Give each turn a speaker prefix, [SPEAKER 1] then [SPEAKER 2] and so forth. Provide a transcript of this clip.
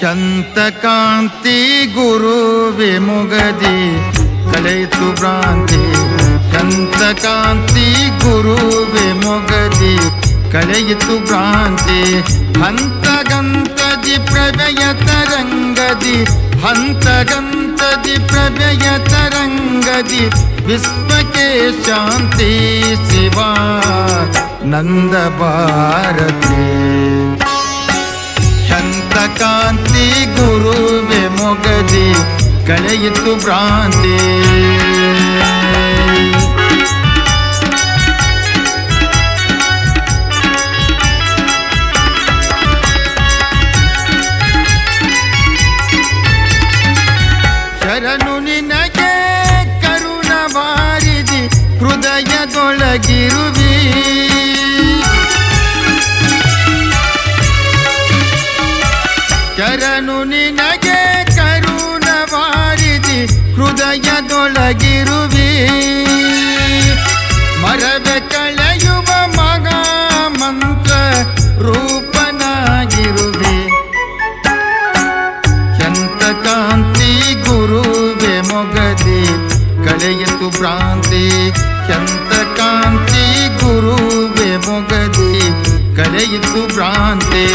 [SPEAKER 1] ಶಂತಕಾಂತಿ ಗುರು ಮುಗದಿ ಕಳೆಯಿತು ಭ್ರಾಂತಿ. ಶಂತಕಾಂತಿ ಗುರು ಮೊಗದಿ ಕಳೆಯಿತು ಭ್ರಾಂತಿ. ಹಂತಗಂತದಿ ಪ್ರಭಯ ತರಂಗದಿ, ಹಂತಗಂತದಿ ಪ್ರಭಯ ತರಂಗದಿ. ಕಾಂತಿ ಗುರುವೆ ಮೊಗದಿ ಕಳೆಯಿತು ಭ್ರಾಂತಿ. ಶರಣು ನಿನಗೆ ಕರುಣ ಬಾರಿದಿ ಹೃದಯದೊಳಗಿರುವಿ. ಶರಣು ನಿನಗೆ ಕರುಣವಾರಿದಿ ಹೃದಯದೊಳಗಿರುವಿ. ಮರವೆ ಕಳೆಯುವ ಮಗ ಮಂತ್ರ ರೂಪನಾಗಿರುವೆ. ಶಂತಕಾಂತಿ ಗುರುವೆ ಮೊಗದಿ, ಕಳೆಯಿತು ಭ್ರಾಂತಿ. ಶಂತಕಾಂತಿ ಗುರುವೆ ಮೊಗದಿ, ಕಳೆಯಿತು ಭ್ರಾಂತಿ.